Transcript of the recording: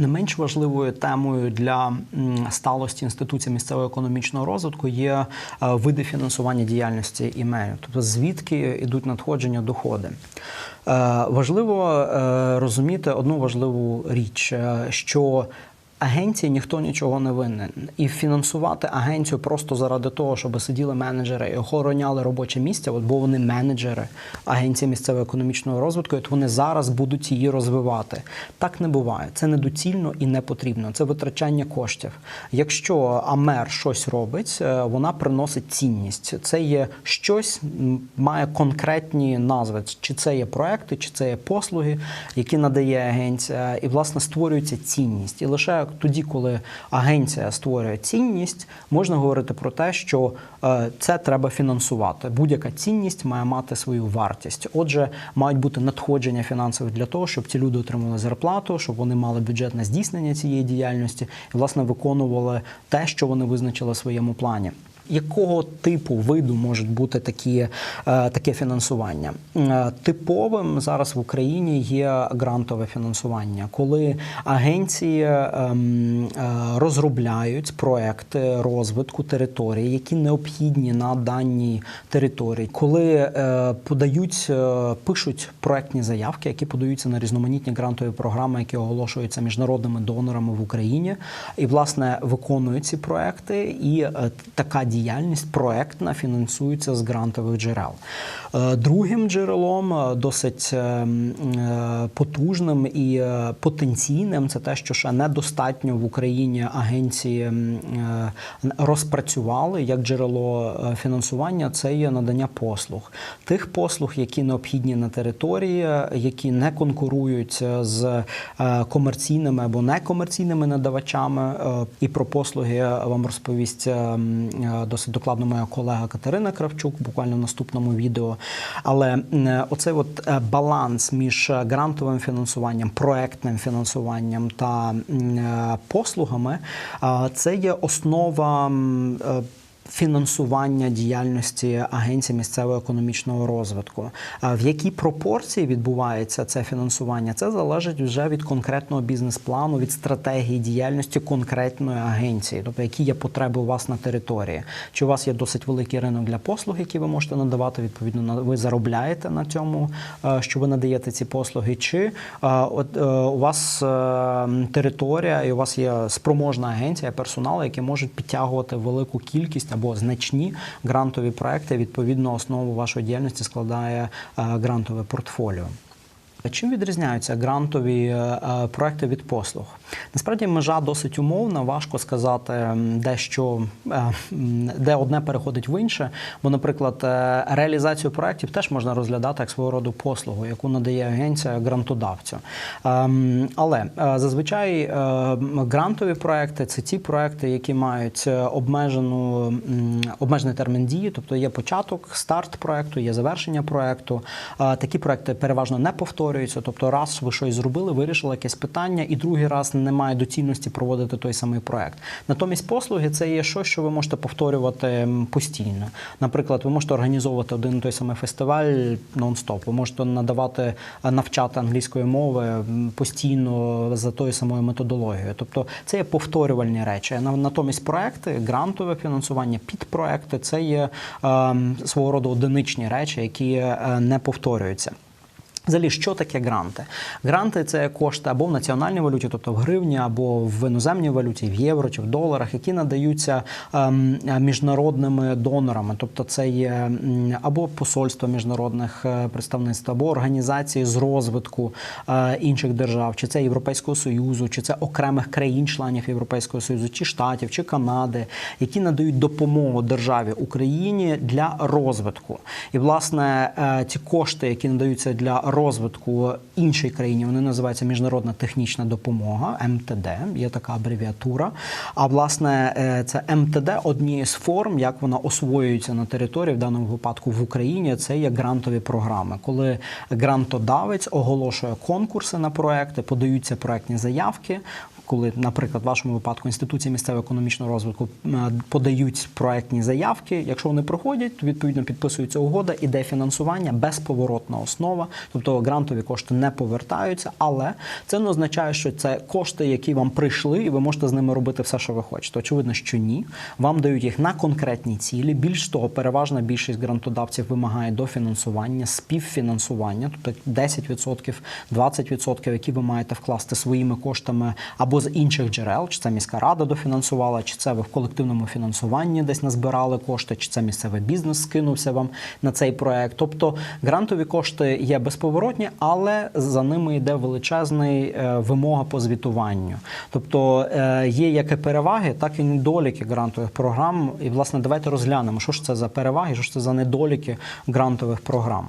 Не менш важливою темою для сталості інституцій місцевого економічного розвитку є е, види фінансування діяльності імею, тобто звідки йдуть надходження доходи. Е, Важливо е, розуміти одну важливу річ, що Агенції ніхто нічого не винен. І фінансувати агенцію просто заради того, щоб сиділи менеджери і охороняли робоче місце, от бо вони менеджери агенції місцевого економічного розвитку, от вони зараз будуть її розвивати. Так не буває. Це недоцільно і не потрібно. Це витрачання коштів. Якщо АМЕР щось робить, е, вона приносить цінність. Це є щось, має конкретні назви. Чи це є проекти, чи це є послуги, які надає агенція, і власне створюється цінність. І лише тоді, коли агенція створює цінність, можна говорити про те, що е, це треба фінансувати. Будь-яка цінність має мати свою вартість. Отже, мають бути надходження фінансових для того, щоб ці люди отримали зарплату, щоб вони мали бюджет на здійснення цієї діяльності і власне виконували те, що вони визначили в своєму плані. Якого типу виду можуть бути такі, е, таке фінансування? Е, Типовим зараз в Україні є грантове фінансування, коли агенції ем, е, розробляють проекти розвитку території, які необхідні на даній території, коли подають, пишуть проектні заявки, які подаються на різноманітні грантові програми, які оголошуються міжнародними донорами в Україні, і власне виконують ці проекти, і така діяльність проектна фінансується з грантових джерел. Е, Другим джерелом е, досить е, потужним і потенційним це те, що ще недостатньо в Україні агенції розпрацювали як джерело фінансування. Це є надання послуг, тих послуг, які необхідні на території, які не конкурують з комерційними або некомерційними надавачами. І про послуги вам розповість досить докладно моя колега Катерина Кравчук, буквально в наступному відео. Але оцей от е, баланс між грантовим фінансуванням, проектним фінансуванням та е, послугами, е, це є основа. Фінансування діяльності агенції місцевого економічного розвитку. А В якій пропорції відбувається це фінансування? Це залежить вже від конкретного бізнес-плану, від стратегії діяльності конкретної агенції, тобто які є потреби у вас на території. Чи у вас є досить великий ринок для послуг, які ви можете надавати? Відповідно, ви заробляєте на цьому, е, що ви надаєте ці послуги, чи е, от е, у вас територія і у вас є спроможна агенція персоналу, які можуть підтягувати велику кількість або значні грантові проекти. Відповідно, основу вашої діяльності складає е, грантове портфоліо. Чим відрізняються грантові е, е, проекти від послуг? Насправді межа досить умовна, важко сказати, де що, е, де одне переходить в інше. Бо, наприклад, реалізацію проєктів теж можна розглядати як свого роду послугу, яку надає агенція грантодавцю. Але зазвичай грантові проекти це ті проекти, які мають обмежену обмежений термін дії, тобто є початок, старт проекту, є завершення проекту. Такі проекти переважно не повторюються. Тобто, раз ви щось зробили, вирішили якесь питання, і другий раз немає доцільності проводити той самий проект. Натомість послуги це є щось, що ви можете повторювати постійно. Наприклад, ви можете організовувати один той самий фестиваль нон-стоп. Ви можете надавати е, навчати англійської мови постійно за тою самою методологією. Тобто це є повторювальні речі. Натомість проекти, грантове фінансування, підпроекти це є е, свого роду одиничні речі, які е, не повторюються. Взагалі, що таке гранти? Гранти це кошти або в національній валюті, тобто в гривні, або в іноземній валюті, в євро чи в доларах, які надаються ем, міжнародними донорами. Тобто, це є або посольство міжнародних е, представництв, або організації з розвитку е, інших держав, чи це Європейського союзу, чи це окремих країн-членів Європейського союзу, чи штатів, чи Канади, які надають допомогу державі Україні для розвитку. І власне е, ці кошти, які надаються для розвитку іншій країні, вони називаються міжнародна технічна допомога МТД. Є така абревіатура. А власне, е, це МТД однією з форм, як вона освоюється на території, в даному випадку в Україні. Це є грантові програми, коли грантодавець оголошує конкурси на проекти, подаються проектні заявки. Коли, наприклад, в вашому випадку інституції місцевого економічного розвитку е, подають проектні заявки. Якщо вони проходять, то відповідно підписується угода, іде фінансування, безповоротна основа, тобто грантові кошти не повертаються, але це не означає, що це кошти, які вам прийшли, і ви можете з ними робити все, що ви хочете. Очевидно, що ні. Вам дають їх на конкретні цілі. Більш того, переважна більшість грантодавців вимагає дофінансування, співфінансування, тобто 10%, 20%, які ви маєте вкласти своїми коштами або з інших джерел, чи це міська рада дофінансувала, чи це ви в колективному фінансуванні десь назбирали кошти, чи це місцевий бізнес скинувся вам на цей проект. Тобто грантові кошти є безповоротні, але за ними йде величезний е, вимога по звітуванню. Тобто е, є як і переваги, так і недоліки грантових програм. І власне давайте розглянемо, що ж це за переваги, що ж це за недоліки грантових програм.